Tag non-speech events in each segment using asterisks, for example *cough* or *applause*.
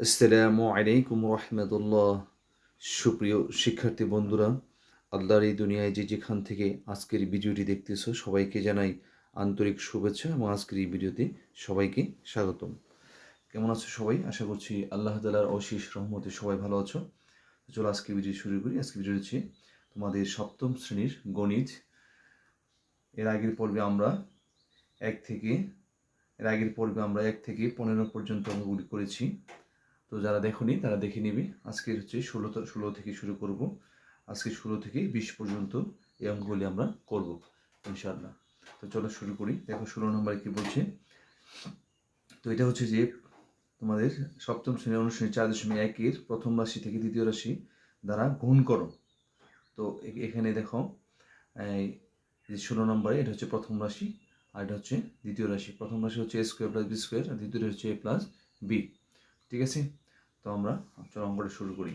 আসসালামু আলাইকুম রহমতুল্লাহ। সুপ্রিয় শিক্ষার্থী বন্ধুরা, আল্লাহর এই দুনিয়ায় যে যেখান থেকে আজকের ভিডিওটি দেখতেছো, সবাইকে জানাই আন্তরিক শুভেচ্ছা এবং আজকের এই ভিডিওতে সবাইকে স্বাগতম। কেমন আছো সবাই? আশা করছি আল্লাহ তালার অশেষ রহমতে সবাই ভালো আছো। চলো আজকে ভিডিও শুরু করি। আজকে ভিডিও হচ্ছে তোমাদের সপ্তম শ্রেণির গণিত। এর আগের পর্বে আমরা এক থেকে, এর আগের পর্বে আমরা এক থেকে পনেরো পর্যন্ত অঙ্কগুলি করেছি। তো যারা দেখোনি, তারা দেখে নিবি। আজকে হচ্ছে ষোলো ষোলো থেকে শুরু করব। আজকে ষোলো থেকে বিশ পর্যন্ত এই অঙ্কগুলি আমরা করব, ইনশাআল্লাহ। তো চলো শুরু করি। দেখো ষোলো নম্বরে কি বলছে? তো এটা হচ্ছে যে তোমাদের সপ্তম শ্রেণি অনুশ্রেণী চার দশমিক একের প্রথম রাশি থেকে দ্বিতীয় রাশি দ্বারা গুণ করো। তো এখানে দেখো, এই যে ষোলো নম্বরে এটা হচ্ছে প্রথম রাশি আর এটা হচ্ছে দ্বিতীয় রাশি। প্রথম রাশি হচ্ছে A square plus B square আর দ্বিতীয় হচ্ছে এ প্লাস বি ঠিক আছে? তো আমরা চলো অঙ্কটা শুরু করি।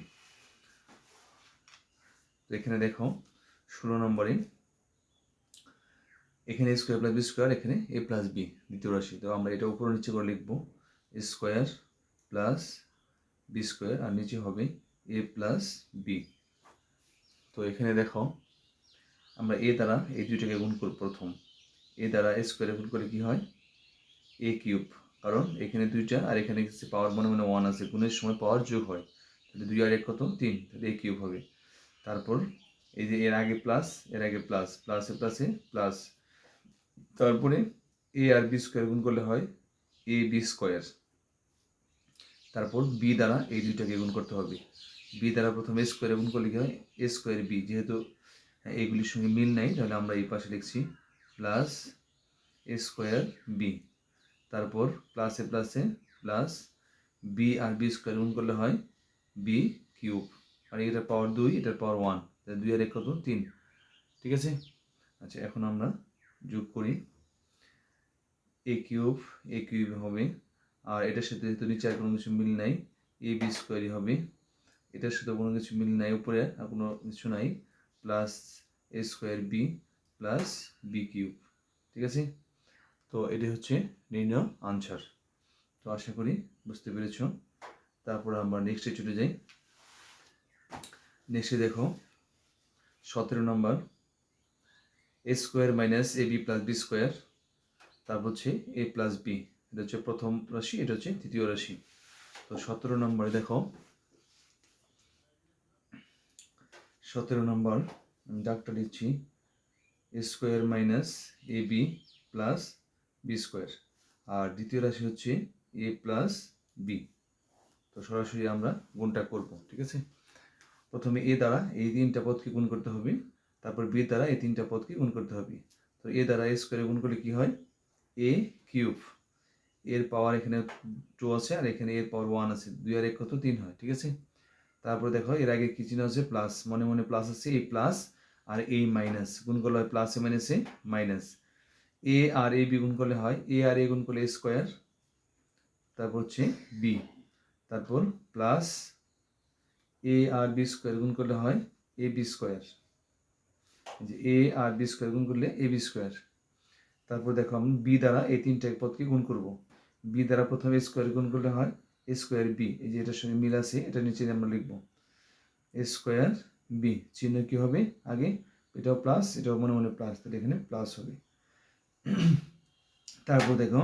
তো এখানে দেখো, ষোলো নম্বরে এখানে স্কোয়ার প্লাস বি স্কোয়ার এখানে এ প্লাস বি দ্বিতীয় রাশি। তো আমরা এটা উপরে নিচে করে লিখব স্কোয়ার প্লাস বি স্কোয়ার আর নিচে হবে এ প্লাস বি তো এখানে দেখো, আমরা এ দ্বারা এই দুইটাকে গুণ করব প্রথম। এ দ্বারা স্কোয়ারে গুণ করে কি হয়? এ কিউব কারণ এখানে দুইটা আর এখানে পাওয়ার মনে মনে ওয়ান আছে। গুণের সময় পাওয়ার যোগ হয়। তাহলে দুই আর এক কত? তিন। তাহলে এ কিউব হবে। তারপর এই যে এর আগে প্লাস এর আগে প্লাস প্লাসে প্লাসে প্লাস তারপরে এ আর বি স্কোয়ার গুণ করলে হয় এ বি স্কোয়ার তারপর বি দ্বারা এই দুইটাকে গুণ করতে হবে। বি দ্বারা প্রথমে এ স্কোয়ারে গুণ করলে কি হয়? এ স্কোয়ার বি যেহেতু এইগুলির সঙ্গে মিল নাই, তাহলে আমরা এই পাশে লিখছি প্লাস এ স্কোয়ার বি তারপর প্লাসে প্লাসে প্লাস বি আর বি স্কোয়ার গুণ করলে হয় বি কিউব আর এটার পাওয়ার দুই, এটার পাওয়ার ওয়ান তাহলে দুই আর এক কত? তিন। ঠিক আছে? আচ্ছা এখন আমরা যোগ করি। এ কিউব এ কিউব হবে। আর এটার সাথে যেহেতু নিচে আর কোনো কিছু মিল নাই এ বি স্কোয়ারই হবে। এটার সাথে কোনো কিছু মিল নাই উপরে, আর কোনো কিছু নাই। Plus A square B plus B cube ঠিক আছে? তো এটি হচ্ছে নির্ণয় আনসার তো আশা করি বুঝতে পেরেছ। তারপর আমরা নেক্সটে চলে যাই। নেক্সটে দেখো, সতেরো নম্বর A square minus A B plus B square তারপর হচ্ছে এ প্লাস বি এটা হচ্ছে প্রথম রাশি, এটা হচ্ছে তৃতীয় রাশি। তো সতেরো নম্বরে দেখো, সতেরো নম্বর দিচ্ছি A square minus A B plus B square আর দ্বিতীয় রাশি হচ্ছে এ প্লাস বি তো সরাসরি আমরা গুণটা করব, ঠিক আছে? প্রথমে এ দ্বারা এই তিনটা পদকে গুণ করতে হবে, তারপর বি দ্বারা এই তিনটা পদকে গুণ করতে হবে। তো এ দ্বারা এ স্কোয়ারে গুণ করলে কি হয়? এ কিউব এর পাওয়ার এখানে টু আছে, আর এখানে এর পাওয়ার ওয়ান আছে। দুই আর এক কত? তিন হয়, ঠিক আছে? তারপর দেখো, এর আগে কি চিহ্ন আছে? প্লাস মনে মনে প্লাস আছে এই প্লাস আর এই মাইনাস গুণ করলে হয় প্লাসে মাইনাসে minus A R A B গুণ করলে হয় এ আর এ গুণ করলে স্কোয়ার তারপর হচ্ছে বি তারপর প্লাস এ আর বি স্কোয়ার গুণ করলে হয় এ বি স্কোয়ার যে এ আর বি স্কোয়ার গুণ করলে এ বি স্কোয়ার তারপর দেখো আমি বি দ্বারা এই তিনটা পদকে গুণ করব বি দ্বারা প্রথমে স্কোয়ার গুণ করলে হয় এ স্কোয়ার বি এই যে এটার সঙ্গে মিল আছে, এটা নিচে আমরা লিখব এ স্কোয়ার বি চিহ্ন কি হবে আগে? এটাও প্লাস এটাও মনে মনে প্লাস তাহলে এখানে প্লাস হবে। *clears throat* তারপর দেখো,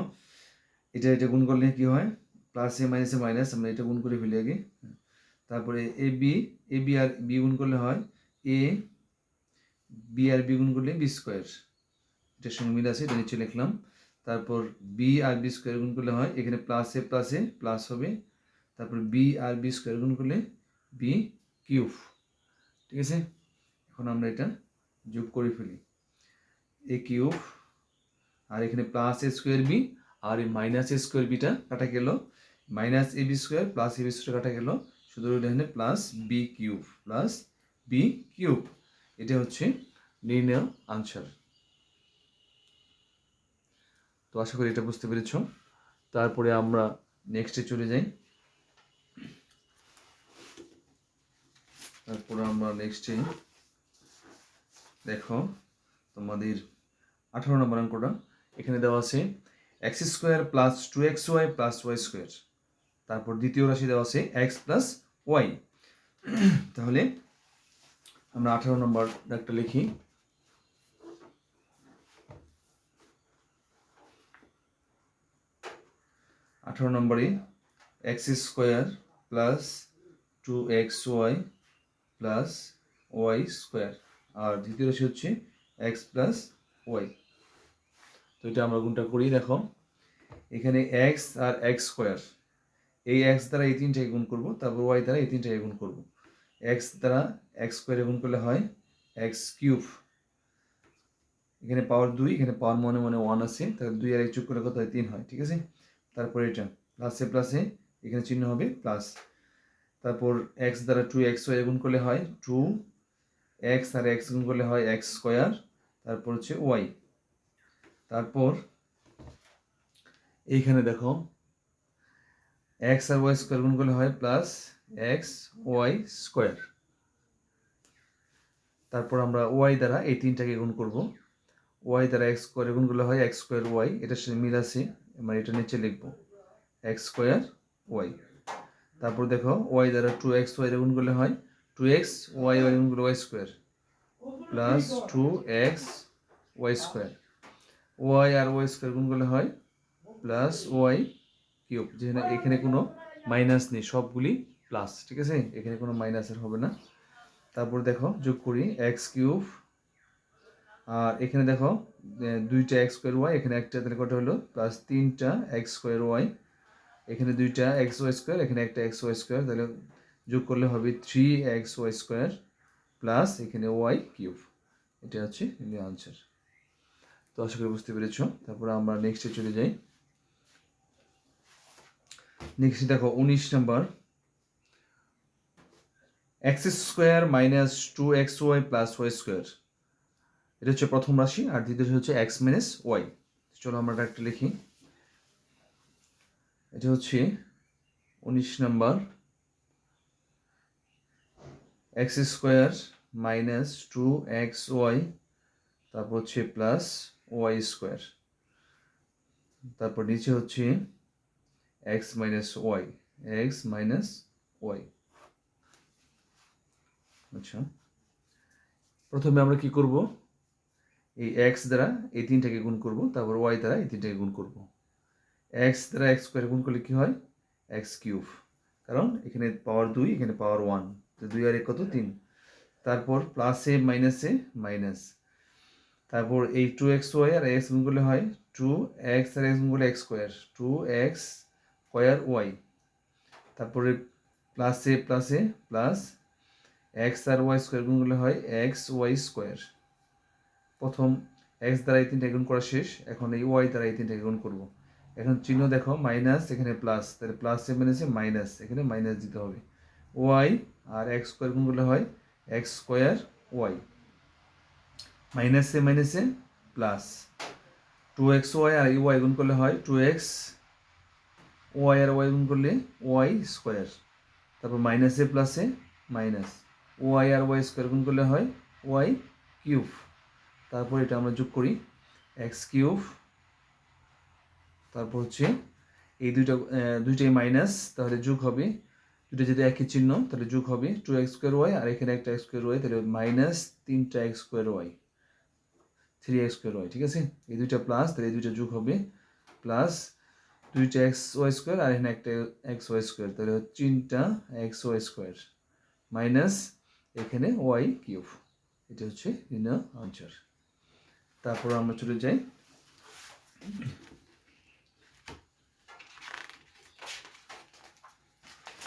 এটা এটা গুণ করলে কি হয়? প্লাসে মাইনাসে মাইনাস আমরা এটা গুণ করে ফেলি আগে। তারপরে এ বি এ বি আর বি গুণ করলে হয় এ বি আর বি গুণ করলে বি স্কোয়ার এটার সঙ্গে মিল আছে, এটা নিচে লিখলাম। তারপর বি আর বি স্কোয়ার গুণ করলে হয়, এখানে প্লাস প্লাসে প্লাসে প্লাস হবে। তারপর বি আর বি স্কোয়ার গুণ করলে বি কিউব ঠিক আছে? এখন আমরা এটা যোগ করে ফেলি। এ কিউব আর এখানে প্লাস এ স্কোয়ার বি আর এই মাইনাস এ স্কোয়ার বিটা কাটা গেল। Minus A B square plus A B square কাটা গেল। শুধু রইল এখানে plus B cube plus B cube এটা হচ্ছে নির্ণয় আনসার। তো আশা করি এটা বুঝতে পেরেছ। তারপরে আমরা নেক্সটে চলে যাই। তারপরে আমরা নেক্সটে দেখো তোমাদের আঠারো নম্বর অঙ্কটা। এখানে দেওয়া আছে X square plus two X Y plus Y square তারপর দ্বিতীয় রাশি দেওয়া আছে এক্স প্লাস ওয়াই তাহলে আমরা আঠারো নম্বর একটা লিখি। আঠারো নম্বরে X square plus two X Y plus Y square আর দ্বিতীয় রাশি হচ্ছে এক্স প্লাস ওয়াই তো এটা আমরা গুণটা করি দেখো। এখানে এক্স আর এক্স স্কোয়ার এই এক্স দ্বারা এই তিনটাকে গুণ করব, তারপর ওয়াই দ্বারা এই তিনটাকে গুণ করব। এক্স দ্বারা এক্স স্কোয়ারে গুণ করলে হয় এক্স কিউব এখানে পাওয়ার দুই, এখানে পাওয়ার মনে মনে ওয়ান আছে, তাহলে দুই আর এক যোগ করলে কত হয়? তিন হয়, ঠিক আছে? তারপর এটা প্লাসে প্লাসে এখানে চিহ্ন হবে প্লাস তারপর এক্স দ্বারা টু এক্স ওয়াই গুণ করলে হয় টু এক্স আর এক্স গুণ করলে হয় এক্স স্কোয়ার তারপর হচ্ছে ওয়াই তারপর এইখানে দেখো এক্স আর ওয়াই স্কোয়ার গুণ করলে হয় প্লাস এক্স ওয়াই স্কোয়ার তারপর আমরা ওয়াই দ্বারা এই তিনটাকে গুণ করব। ওয়াই দ্বারা এক্স স্কোয়ার গুণ করলে হয় এক্স স্কোয়ার ওয়াই এটার সাথে মিল আছে আমরা এটা নিচে লিখব এক্স স্কোয়ার ওয়াই তারপর দেখো ওয়াই দ্বারা টু এক্স ওয়াই গুণ করলে হয় টু এক্স ওয়াই ওয়াই গুণ করলে Y square plus two X Y square Y আর ওয়াই স্কোয়ার গুণ করলে হয় প্লাস ওয়াই কিউব যেখানে এখানে কোনো মাইনাস নেই, সবগুলি প্লাস ঠিক আছে? এখানে কোনো মাইনাসের হবে না। তারপর দেখো, যোগ করি এক্স কিউব আর এখানে দেখো দুইটা এক্স স্কোয়ার ওয়াই এখানে একটা তাহলে কটা হলো? প্লাস তিনটা এক্স স্কোয়ার ওয়াই এখানে দুইটা এক্স ওয়াই স্কোয়ার এখানে একটা এক্স ওয়াই স্কোয়ার তাহলে যোগ করলে হবে three X Y square plus এখানে ওয়াই কিউব এটা হচ্ছে আনসার তো আশা করি বুঝতে পেরেছ। তারপর আমরা নেক্সটে চলে যাই। নেক্সট দেখো, উনিশ number. X square minus two X Y plus Y square এটা হচ্ছে প্রথম রাশি আর দ্বিতীয় হচ্ছে এক্স মাইনাস ওয়াই চলো আমরা একটা লিখি। এটা হচ্ছে উনিশ number. X square minus two X Y তারপর হচ্ছে প্লাস ওয়াই স্কোয়ার তারপর নিচে হচ্ছে X minus Y X minus Y আচ্ছা। প্রথমে আমরা কি করব? এই এক্স দ্বারা এই তিনটাকে গুণ করব, তারপর ওয়াই দ্বারা এই তিনটাকে গুণ করব। এক্স দ্বারা এক্স স্কোয়ার গুণ করলে কি হয়? এক্স কিউব কারণ এখানে পাওয়ার দুই, এখানে পাওয়ার ওয়ান তো দুই আর এক কত? তিন। তারপর প্লাসে মাইনাসে মাইনাস তারপর এই টু এক্স ওয়াই আর এক্স গুণ করলে হয় টু এক্স আর এক্স গুণ করলে X square two X square Y তারপরে প্লাসে প্লাসে প্লাস এক্স আর ওয়াই স্কোয়ার গুণ করলে হয় এক্স ওয়াই স্কোয়ার প্রথম এক্স দ্বারা এই তিনটা গুণ করা শেষ, এখন এই ওয়াই দ্বারা এই তিনটা গুণ করব। এখন চিহ্ন দেখো মাইনাস এখানে প্লাস তাহলে প্লাস মাইনাসে মাইনাস এখানে মাইনাস দিতে হবে। ওয়াই আর এক্স স্কোয়ার গুণ করলে হয় এক্স স্কোয়ার ওয়াই মাইনাসে মাইনাসে প্লাস টু এক্স ওয়াই আর ওয়াই গুণ করলে হয় টু এক্স ওয়াই আর ওয়াই গুণ করলে ওয়াই স্কোয়ার তারপর মাইনাসে প্লাসে মাইনাস ওয়াই আর ওয়াই স্কোয়ার গুণ করলে হয় ওয়াই কিউব তারপর এটা আমরা যোগ করি এক্স কিউব তারপর হচ্ছে এই দুইটা দুইটাই মাইনাস তাহলে যোগ হবে দুটো যদি একই চিহ্ন, তাহলে যোগ হবে টু এক্স স্কোয়ার ওয়াই আর এখানে একটা এক্স স্কোয়ার ওয়াই তাহলে মাইনাস তিনটা X square Y three X square Y ঠিক আছে? এই দুইটা প্লাস তাহলে এই দুইটা যোগ হবে প্লাস দুইটা এক্স ওয়াই স্কোয়ার আর এখানে একটা এক্স ওয়াই স্কোয়ার তাহলে হচ্ছে তিনটা এক্স ওয়াই স্কোয়ার মাইনাস এখানে ওয়াই কিউব এটা হচ্ছে নির্ণয় আনসার তারপর আমরা চলে যাই।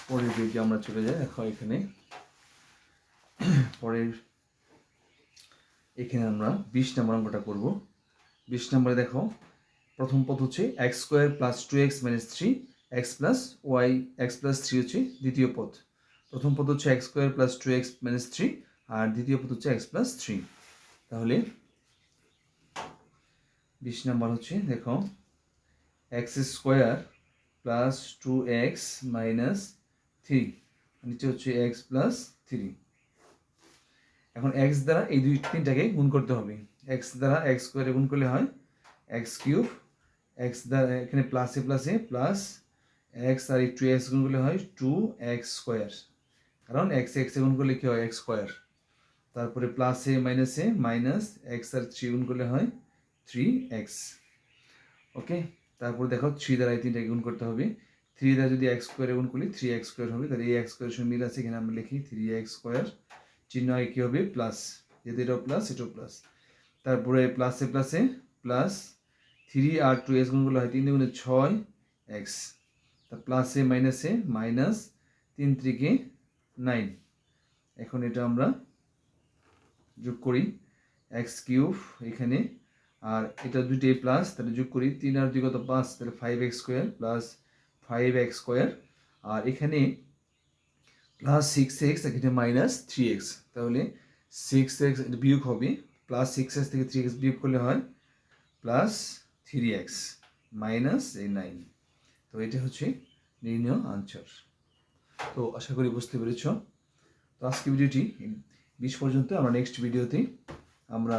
পরের পেজে আমরা চলে যাই। এখন এখানে। পরের এখানে আমরা বিশ নম্বর অঙ্কটা করব। বিশ নম্বরে দেখো, প্রথম পদ হচ্ছে X square plus two X minus three X plus Y X plus three হচ্ছে দ্বিতীয় পদ। প্রথম পদ হচ্ছে X square plus two X minus three আর দ্বিতীয় পদ হচ্ছে এক্স প্লাস থ্রি। তাহলে বিশ নাম্বার হচ্ছে, দেখো X square plus two X minus three, নিচে হচ্ছে এক্স প্লাস থ্রি। এখন এক্স দ্বারা এই দুই তিনটাকে গুণ করতে হবে। এক্স দ্বারা এক্স স্কোয়ারে গুণ করলে হয় এক্স কিউব এক্স দ্বারা এখানে প্লাসে প্লাসে প্লাস এক্স আর এই টু এক্স গুণ করলে হয় টু এক্স স্কোয়ার কারণ এক্স এক্স গুণ করলে কী হয়? এক্স স্কোয়ার তারপরে প্লাসে মাইনাসে মাইনাস এক্স আর থ্রি গুণ করলে হয় থ্রি এক্স ওকে? তারপর দেখো থ্রি দ্বারা এই তিনটাকে গুণ করতে হবে। থ্রি দ্বারা যদি এক্স স্কোয়ারে গুণ করি থ্রি এক্স স্কোয়ার হবে। তাহলে এই এক্স স্কোয়ারের সঙ্গে মিল আছে এখানে আমরা লিখি থ্রি এক্স স্কোয়ার চিহ্ন আগে কী হবে? প্লাস যেহেতু এটাও প্লাস এটাও প্লাস তারপরে প্লাসে প্লাসে প্লাস থ্রি আর টু এক্স গুণ করলে হয় তিন দুগুণে ছয় এক্স তা প্লাসে মাইনাসে মাইনাস তিন ত্রিকে নাইন এখন এটা আমরা যোগ করি এক্স কিউব এখানে। আর এটা দুইটাই প্লাস তাহলে যোগ করি তিন আর দুই কত পাঁচ? তাহলে five X square plus five X square আর এখানে প্লাস সিক্স এক্স এখানে মাইনাস থ্রি এক্স তাহলে সিক্স এক্স বিয়োগ হবে প্লাস সিক্স এক্স থেকে থ্রি এক্স বিয়োগ করলে হয় প্লাস থ্রি এক্স মাইনাস এই নাইন তো এটা হচ্ছে নির্ণয় আনসার তো আশা করি বুঝতে পেরেছ। তো আজকে ভিডিওটি বিশ পর্যন্ত। আমরা নেক্সট ভিডিওতে আমরা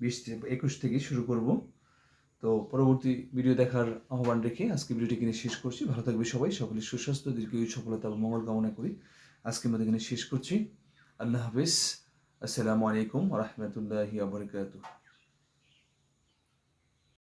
বিশ একুশ থেকে শুরু করব। তো পরবর্তী ভিডিও দেখার আহ্বান রেখে আজকে ভিডিওটি কিনে শেষ করছি। ভালো থাকবে সবাই। সকলের সুস্বাস্থ্য, দীর্ঘায়ু, সফলতা এবং মঙ্গল কামনা করি। আজকের মধ্যে এখানে শেষ করছি। আল্লাহ হাফিজ। আসসালামু আলাইকুম রহমতুল্লাহি আবরকাতুহ